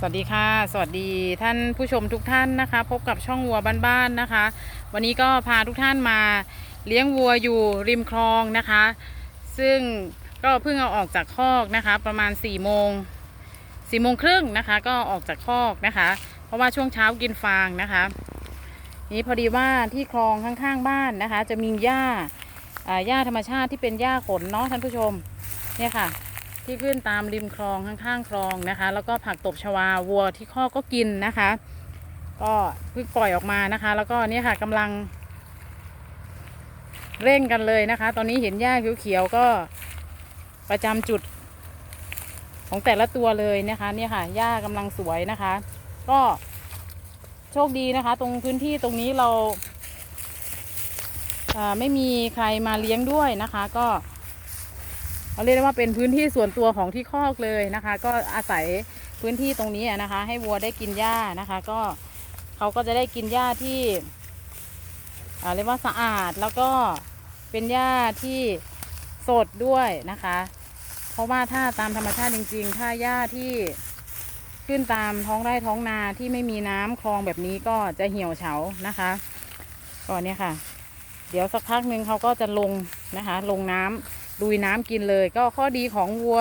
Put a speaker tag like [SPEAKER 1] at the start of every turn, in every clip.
[SPEAKER 1] สวัสดีค่ะ สวัสดีท่านผู้ชมทุกท่านนะคะ พบกับช่องวัวบ้านๆนะคะ วันนี้ก็พาทุกท่านมาเลี้ยงวัวอยู่ริมคลองนะคะ ซึ่งก็เพิ่งเอาออกจากคอกนะคะ ประมาณ4ี่โมงสี่โมงครึ่งนะคะ ก็ออกจากคอกนะคะ เพราะว่าช่วงเช้ากินฟางนะคะ นี่พอดีว่าที่คลองข้างๆบ้านนะคะ จะมีหญ้าหญ้าธรรมชาติที่เป็นหญ้าขนเนาะท่านผู้ชมเนี่ยค่ะ ที่ขึ้นตามริมคลองข้างๆคลองนะคะ แล้วก็ผักตบชวาวัวที่ข้อกก็กินนะคะ ก็เพิ่งปล่อยออกมานะคะ แล้วก็นี่ค่ะกำลัง เร่งกันเลยนะคะ ตอนนี้เห็นหญ้าเขียวๆก็ประจำจุดของแต่ละตัวเลยนะคะเนี่ยค่ะหญ้ากำลังสวยนะคะ ก็โชคดีนะคะ ตรงพื้นที่ตรงนี้เราไม่มีใครมาเลี้ยงด้วยนะคะ ก็ เขาเรียกได้ว่าเป็นพื้นที่ส่วนตัวของที่คอกเลยนะคะ ก็อาศัยพื้นที่ตรงนี้นะคะ ให้วัวได้กินหญ้านะคะ ก็เขาก็จะได้กินหญ้าที่เรียกว่าสะอาดแล้วก็เป็นหญ้าที่สดด้วยนะคะ เพราะว่าถ้าตามธรรมชาติจริง ๆ ถ้าหญ้าที่ขึ้นตามท้องไร่ท้องนาที่ไม่มีน้ำคลองแบบนี้ก็จะเหี่ยวเฉานะคะก็เนี่ยค่ะ เดี๋ยวสักพักหนึ่งเขาก็จะลงนะคะ ลงน้ำ ลุยน้ำกินเลย ก็ข้อดีของวัว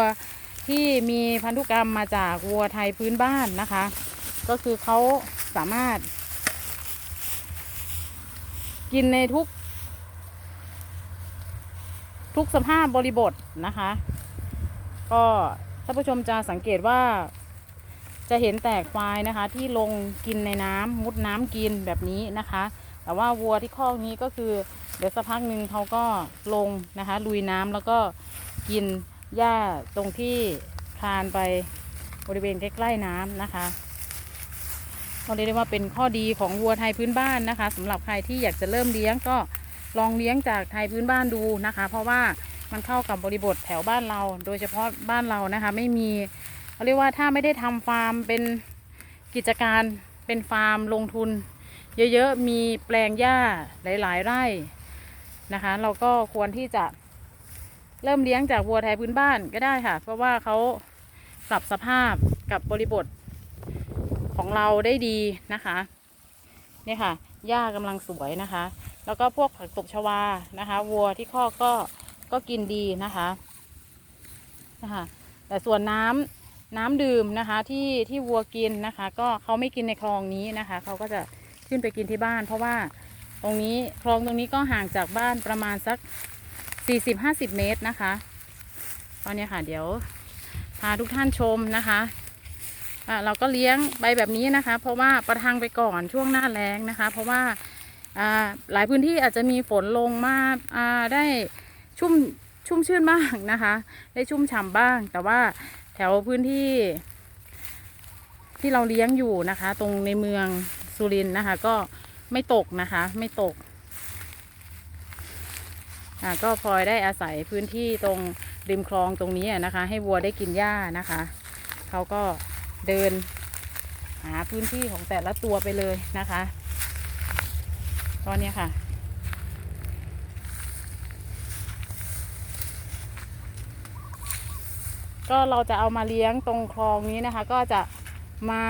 [SPEAKER 1] ที่มีพันธุกรรมมาจากวัวไทยพื้นบ้านนะคะ ก็คือเขาสามารถ กินในทุก ทุกสภาพบริบทนะคะ ก็ท่านผู้ชมจะสังเกตว่าจะเห็นแตกควายนะคะ ที่ลงกินในน้ำมุดน้ำกินแบบนี้นะคะ แต่ว่าวัวที่คอกนี้ก็คือ เดี๋ยวสักพักหนึ่งเขาก็ลงนะคะ ลุยน้ำแล้วก็กินหญ้าตรงที่คลานไปบริเวณใกล้ๆน้ำนะคะก็เรียกได้ว่าเป็นข้อดีของวัวไทยพื้นบ้านนะคะสำหรับใครที่อยากจะเริ่มเลี้ยงก็ลองเลี้ยงจากไทยพื้นบ้านดูนะคะ เพราะว่ามันเข้ากับบริบทแถวบ้านเรา โดยเฉพาะบ้านเรานะคะ ไม่มีเขาเรียกว่าถ้าไม่ได้ทำฟาร์มเป็นกิจการเป็นฟาร์มลงทุน เยอะๆมีแปลงหญ้าหลายๆไร่ นะคะ เราก็ควรที่จะเริ่มเลี้ยงจากวัวไทยพื้นบ้านก็ได้ค่ะ เพราะว่าเขาปรับสภาพกับบริบทของเราได้ดีนะคะเนี่ยค่ะหญ้ากำลังสวยนะคะ แล้วก็พวกผักตบชวานะคะ วัวที่คอกก็ก็กินดีนะคะนะคะแต่ส่วนน้ำน้ำดื่มนะคะที่ที่วัวกินนะคะ ก็เขาไม่กินในคลองนี้นะคะเขาก็จะขึ้นไปกินที่บ้าน เพราะว่า ตรงนี้คลองตรงนี้ก็ห่างจากบ้านประมาณสัก 40-50 เมตรนะคะตอนนี้ค่ะเดี๋ยวพาทุกท่านชมนะคะะเราก็เลี้ยงไปแบบนี้นะคะ เพราะว่าประทังไปก่อนช่วงหน้าแล้งนะคะ เพราะว่าหลายพื้นที่อาจจะมีฝนลงมาอ่าได้ชุ่มชุ่มชื่นบ้างนะคะ ได้ชุ่มฉ่ำบ้าง แต่ว่าแถวพื้นที่ที่เราเลี้ยงอยู่นะคะ ตรงในเมืองสุรินทร์นะคะ ก็ ไม่ตกนะคะ ไม่ตกอ่าก็พลอยได้อาศัยพื้นที่ตรงริมคลองตรงนี้นะคะ ให้วัวได้กินหญ้านะคะเขาก็เดินหาพื้นที่ของแต่ละตัวไปเลยนะคะก็เนี่ยค่ะ ก็เราจะเอามาเลี้ยงตรงคลองนี้นะคะ ก็จะมา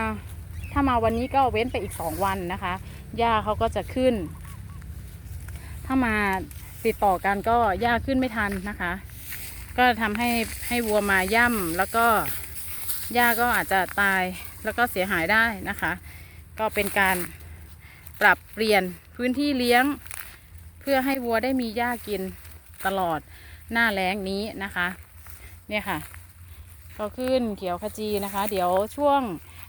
[SPEAKER 1] ถ้ามาวันนี้ก็เว้นไปอีกสองวันนะคะ หญ้าเขาก็จะขึ้น ถ้ามาติดต่อกันก็หญ้าขึ้นไม่ทันนะคะ ก็ทำให้ให้วัวมาย่ำแล้วก็หญ้าก็อาจจะตายแล้วก็เสียหายได้นะคะ ก็เป็นการปรับเปลี่ยนพื้นที่เลี้ยง เพื่อให้วัวได้มีหญ้ากินตลอดหน้าแล้งนี้นะคะ เนี่ยค่ะ ก็ขึ้นเขียวขจีนะคะ เดี๋ยวช่วง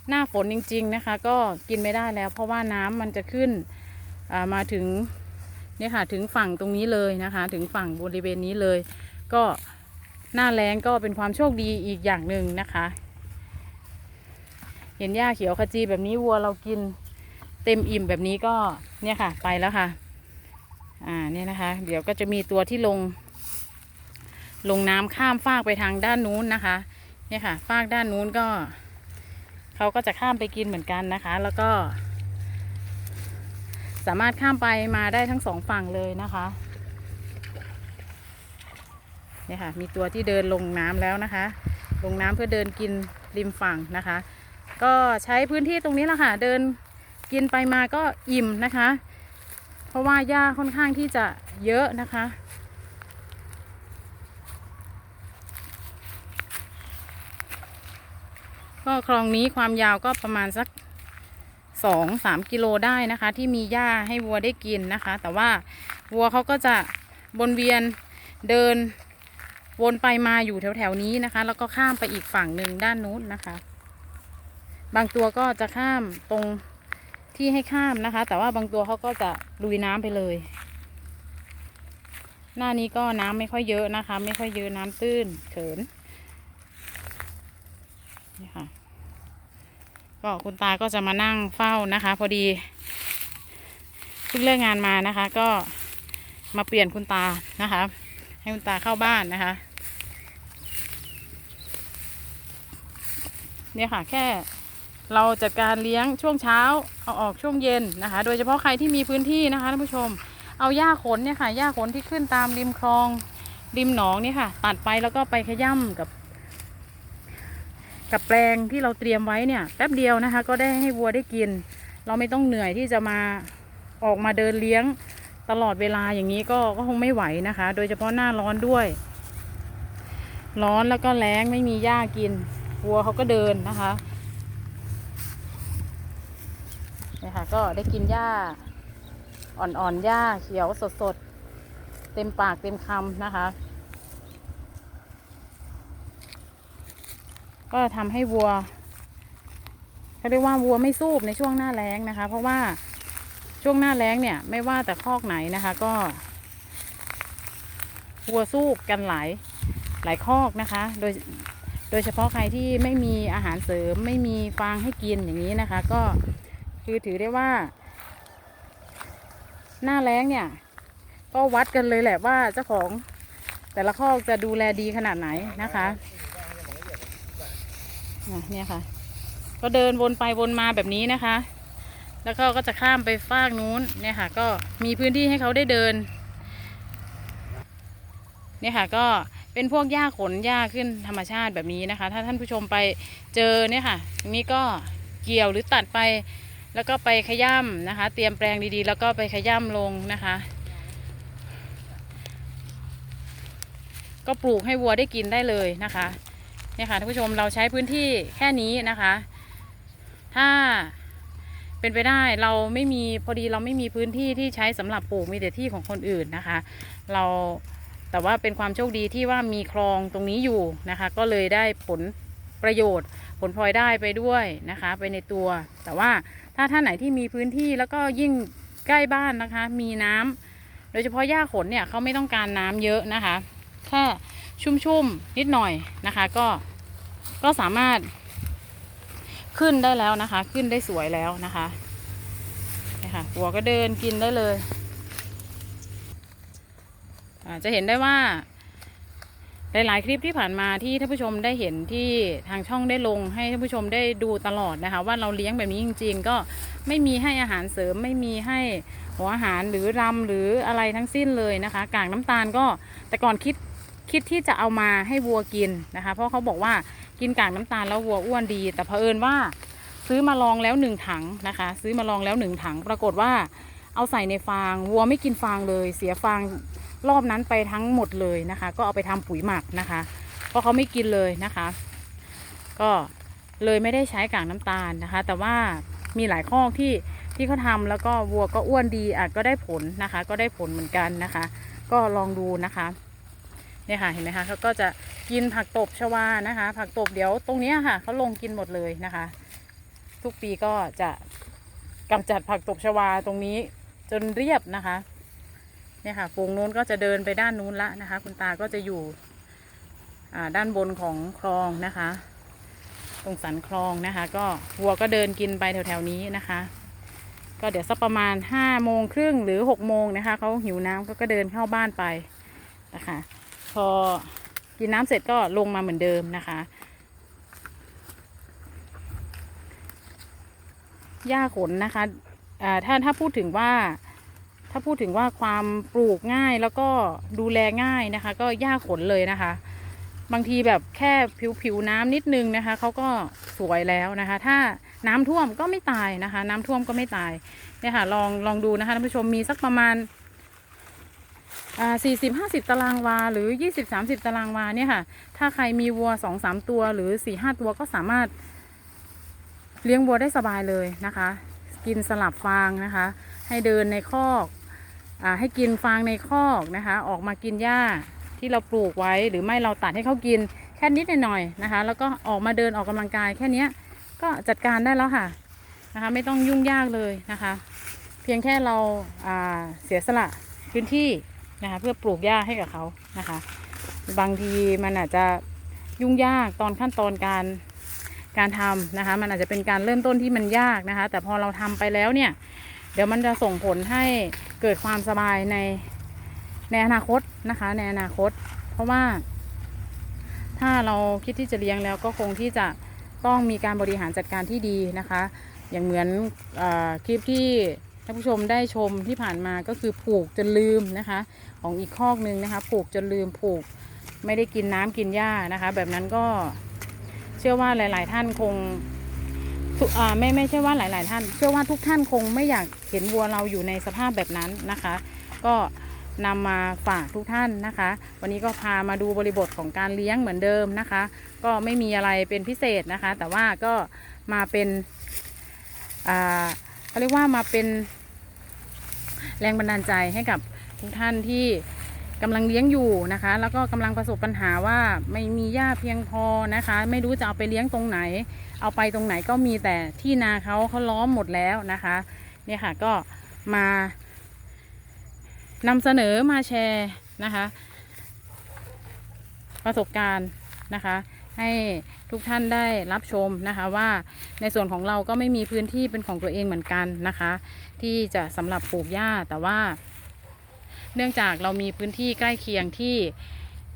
[SPEAKER 1] หน้าฝนจริง ๆ นะคะ ก็กินไม่ได้แล้ว เพราะว่าน้ำมันจะขึ้นมาถึงเนี่ยค่ะถึงฝั่งตรงนี้เลยนะคะ ถึงฝั่งบริเวณนี้เลย ก็หน้าแล้งก็เป็นความโชคดีอีกอย่างหนึ่งนะคะ เห็นหญ้าเขียวขจีแบบนี้วัวเรากินเต็มอิ่มแบบนี้ก็เนี่ยค่ะ ไปแล้วค่ะ อ่าเนี่ยนะคะ เดี๋ยวก็จะมีตัวที่ลง ลงน้ำข้ามฟากไปทางด้านนู้นนะคะ เนี่ยค่ะ ฟากด้านนู้นก็ เขาก็จะข้ามไปกินเหมือนกันนะคะ แล้วก็ สามารถข้ามไปมาได้ทั้งสองฝั่งเลยนะคะเนี่ยค่ะมีตัวที่เดินลงน้ำแล้วนะคะ ลงน้ำเพื่อเดินกินริมฝั่งนะคะ ก็ใช้พื้นที่ตรงนี้แหละค่ะเดินกินไปมาก็อิ่มนะคะ เพราะว่าหญ้าค่อนข้างที่จะเยอะนะคะ ก็คลองนี้ความยาวก็ประมาณสักสองสามกิโลได้นะคะ ที่มีหญ้าให้วัวได้กินนะคะ แต่ว่าวัวเขาก็จะวนเวียนเดินวนไปมาอยู่แถวๆนี้นะคะ แล้วก็ข้ามไปอีกฝั่งหนึ่งด้านนู้นนะคะ บางตัวก็จะข้ามตรงที่ให้ข้ามนะคะ แต่ว่าบางตัวเขาก็จะลุยน้ำไปเลย หน้านี้ก็น้ำไม่ค่อยเยอะนะคะ ไม่ค่อยเยอะน้ำตื้นเขินนี่ค่ะ ก็คุณตาก็จะมานั่งเฝ้านะคะ พอดีเพิ่งเลิกงานมานะคะ ก็มาเปลี่ยนคุณตานะคะ ให้คุณตาเข้าบ้านนะคะ เนี่ยค่ะแค่เราจัดการเลี้ยงช่วงเช้าเอาออกช่วงเย็นนะคะ โดยเฉพาะใครที่มีพื้นที่นะคะท่านผู้ชมเอาหญ้าขนเนี่ยค่ะหญ้าขนที่ขึ้นตามริมคลองริมหนองเนี่ยค่ะ ตัดไปแล้วก็ไปขย่ำกับ กับแปลงที่เราเตรียมไว้เนี่ยแป๊บเดียวนะคะ ก็ได้ให้วัวได้กิน เราไม่ต้องเหนื่อยที่จะมาออกมาเดินเลี้ยงตลอดเวลาอย่างนี้ก็ก็คงไม่ไหวนะคะ โดยเฉพาะหน้าร้อนด้วย ร้อนแล้วก็แล้งไม่มีหญ้ากินวัวเขาก็เดินนะคะเนี่ยค่ะก็ได้กินหญ้าอ่อนๆหญ้าเขียวสดๆ เต็มปากเต็มคำนะคะ ก็ทำให้วัวเขาเรียกว่าวัวไม่สูบในช่วงหน้าแล้งนะคะ เพราะว่าช่วงหน้าแล้งเนี่ย ไม่ว่าแต่คอกไหนนะคะ ก็วัวสูบกันหลายหลายคอกนะคะ โดยโดยเฉพาะใครที่ไม่มีอาหารเสริมไม่มีฟางให้กินอย่างนี้นะคะ ก็คือถือได้ว่า หน้าแล้งเนี่ย ก็วัดกันเลยแหละว่าเจ้าของแต่ละคอกจะดูแลดีขนาดไหนนะคะ เนี่ยค่ะ ก็เดินวนไปวนมาแบบนี้นะคะ แล้วก็ก็จะข้ามไปฟากนู้นเนี่ยค่ะ ก็มีพื้นที่ให้เขาได้เดิน เนี่ยค่ะก็เป็นพวกหญ้าขนหญ้าขึ้นธรรมชาติแบบนี้นะคะ ถ้าท่านผู้ชมไปเจอเนี่ยค่ะนี้ก็เกี่ยวหรือตัดไปแล้วก็ไปขย่ำนะคะ เตรียมแปลงดีๆ แล้วก็ไปขย่ำลงนะคะ ก็ปลูกให้วัวได้กินได้เลยนะคะ เนี่ยค่ะท่านผู้ชมเราใช้พื้นที่แค่นี้นะคะ ถ้าเป็นไปได้เราไม่มีพอดีเราไม่มีพื้นที่ที่ใช้สำหรับปลูกมีแต่ที่ของคนอื่นนะคะ เราแต่ว่าเป็นความโชคดีที่ว่ามีคลองตรงนี้อยู่นะคะ ก็เลยได้ผลประโยชน์ ผลพลอยได้ไปด้วยนะคะ ไปในตัว แต่ว่าถ้าท่านไหนที่มีพื้นที่แล้วก็ยิ่งใกล้บ้านนะคะ มีน้ำโดยเฉพาะหญ้าขนเนี่ยเขาไม่ต้องการน้ำเยอะนะคะ แค่ชุ่มๆนิดหน่อยนะคะ ก็ก็สามารถขึ้นได้แล้วนะคะ ขึ้นได้สวยแล้วนะคะนี่ค่ะวัวก็เดินกินได้เลยจะเห็นได้ว่าหลายๆคลิปที่ผ่านมาที่ท่านผู้ชมได้เห็นที่ทางช่องได้ลงให้ท่านผู้ชมได้ดูตลอดนะคะ ว่าเราเลี้ยงแบบนี้จริง ๆ ก็ไม่มีให้อาหารเสริมไม่มีให้หัวอาหารหรือรำหรืออะไรทั้งสิ้นเลยนะคะกากน้ำตาลก็แต่ก่อนคิด คิดที่จะเอามาให้วัวกินนะคะ เพราะเขาบอกว่ากินกากน้ำตาลแล้ววัวอ้วนดี แต่เผอิญว่าซื้อมาลองแล้วหนึ่งถังนะคะ ซื้อมาลองแล้วหนึ่งถัง ปรากฏว่าเอาใส่ในฟางวัวไม่กินฟางเลย เสียฟางรอบนั้นไปทั้งหมดเลยนะคะ ก็เอาไปทำปุ๋ยหมักนะคะ เพราะเขาไม่กินเลยนะคะ ก็เลยไม่ได้ใช้กากน้ำตาลนะคะ แต่ว่ามีหลายข้อที่ที่เขาทำแล้วก็วัวก็อ้วนดีอาจก็ได้ผลนะคะ ก็ได้ผลเหมือนกันนะคะ ก็ลองดูนะคะ เนี่ยค่ะเห็นไหมคะเขาก็จะกินผักตบชวานะคะ ผักตบเดี๋ยวตรงนี้ค่ะเขาลงกินหมดเลยนะคะ ทุกปีก็จะกำจัดผักตบชวาตรงนี้จนเรียบนะคะเนี่ยค่ะฝูงนู้นก็จะเดินไปด้านนู้นละนะคะ คุณตาก็จะอยู่ด้านบนของคลองนะคะ ตรงสันคลองนะคะ ก็วัวก็เดินกินไปแถวๆนี้นะคะ ก็เดี๋ยวสักประมาณห้าโมงครึ่งหรือหกโมงนะคะเขาหิวน้ำก็ก็เดินเข้าบ้านไปนะคะ พอกินน้ำเสร็จก็ลงมาเหมือนเดิมนะคะหญ้าขนนะคะถ้าถ้าพูดถึงว่าถ้าพูดถึงว่าความปลูกง่ายแล้วก็ดูแลง่ายนะคะ ก็หญ้าขนเลยนะคะ บางทีแบบแค่ผิวผิวน้ำนิดนึงนะคะเขาก็สวยแล้วนะคะ ถ้าน้ำท่วมก็ไม่ตายนะคะ น้ำท่วมก็ไม่ตายเนี่ยค่ะลองลองดูนะคะท่านผู้ชมมีสักประมาณ สี่สิบห้าสิบตารางวาหรือยี่สิบสามสิบตารางวาเนี่ยค่ะ ถ้าใครมีวัวสองสามตัวหรือสี่ห้าตัวก็สามารถเลี้ยงวัวได้สบายเลยนะคะ กินสลับฟางนะคะ ให้เดินในคอกอาให้กินฟางในคอกนะคะ ออกมากินหญ้าที่เราปลูกไว้หรือไม่เราตัดให้เขากินแค่นิดหน่อยนะคะ แล้วก็ออกมาเดินออกกำลังกายแค่นี้ก็จัดการได้แล้วค่ะนะคะไม่ต้องยุ่งยากเลยนะคะ เพียงแค่เราอ่าเสียสละพื้นที่ นะคะเพื่อปลูกหญ้าให้กับเขานะคะ บางทีมันอาจจะยุ่งยากตอนขั้นตอนการการทำนะคะ มันอาจจะเป็นการเริ่มต้นที่มันยากนะคะ แต่พอเราทำไปแล้วเนี่ย เดี๋ยวมันจะส่งผลให้เกิดความสบายในในอนาคตนะคะ ในอนาคต เพราะว่า ถ้าเราคิดที่จะเลี้ยงแล้วก็คงที่จะต้องมีการบริหารจัดการที่ดีนะคะ อย่างเหมือนอคลิปที่ ท่านผู้ชมได้ชมที่ผ่านมาก็คือผูกจนลืมนะคะ ของอีกคอกหนึ่งนะคะ ผูกจนลืมผูกไม่ได้กินน้ำกินหญ้านะคะ แบบนั้นก็เชื่อว่าหลาย ๆ ท่านคงไม่ไม่ใช่ว่าหลาย ๆ ท่าน เชื่อว่าทุกท่านคงไม่อยากเห็นวัวเราอยู่ในสภาพแบบนั้นนะคะ ก็นำมาฝากทุกท่านนะคะ วันนี้ก็พามาดูบริบทของการเลี้ยงเหมือนเดิมนะคะ ก็ไม่มีอะไรเป็นพิเศษนะคะ แต่ว่าก็มาเป็นอ่าเขาเรียกว่ามาเป็น แรงบันดาลใจให้กับทุกท่านที่กำลังเลี้ยงอยู่นะคะ แล้วก็กำลังประสบปัญหาว่าไม่มีหญ้าเพียงพอนะคะ ไม่รู้จะเอาไปเลี้ยงตรงไหน เอาไปตรงไหนก็มีแต่ที่นาเขาเขาล้อมหมดแล้วนะคะเนี่ยค่ะก็มานำเสนอมาแชร์นะคะ ประสบการณ์นะคะ ให้ทุกท่านได้รับชมนะคะว่าในส่วนของเราก็ไม่มีพื้นที่เป็นของตัวเองเหมือนกันนะคะ ที่จะสำหรับปลูกหญ้าแต่ว่า เนื่องจากเรามีพื้นที่ใกล้เคียงที่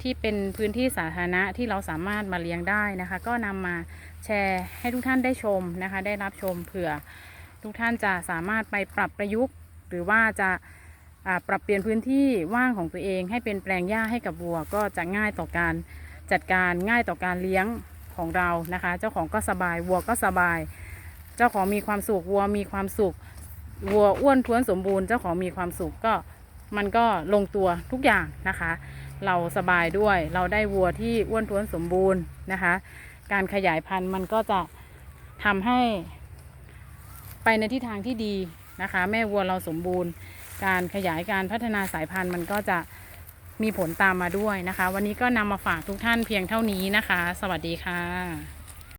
[SPEAKER 1] ที่เป็นพื้นที่สาธารณะที่เราสามารถมาเลี้ยงได้นะคะ ก็นำมาแชร์ให้ทุกท่านได้ชมนะคะ ได้รับชมเผื่อทุกท่านจะสามารถไปปรับประยุกต์ หรือว่าจะปรับเปลี่ยนพื้นที่ว่างของตัวเองให้เป็นแปลงหญ้าให้กับวัว ก็จะง่ายต่อการจัดการง่ายต่อการเลี้ยงของเรานะคะ เจ้าของก็สบายวัวก็สบาย เจ้าของมีความสุขวัวมีความสุข วัวอ้วนท้วนสมบูรณ์เจ้าของมีความสุขก็มันก็ลงตัวทุกอย่างนะคะ เราสบายด้วยเราได้วัวที่อ้วนท้วนสมบูรณ์นะคะ การขยายพันธุ์มันก็จะทำให้ ไปในทิศทางที่ดีนะคะ แม่วัวเราสมบูรณ์ การขยายการพัฒนาสายพันธุ์มันก็จะมีผลตามมาด้วยนะคะ วันนี้ก็นำมาฝากทุกท่านเพียงเท่านี้นะคะ สวัสดีค่ะ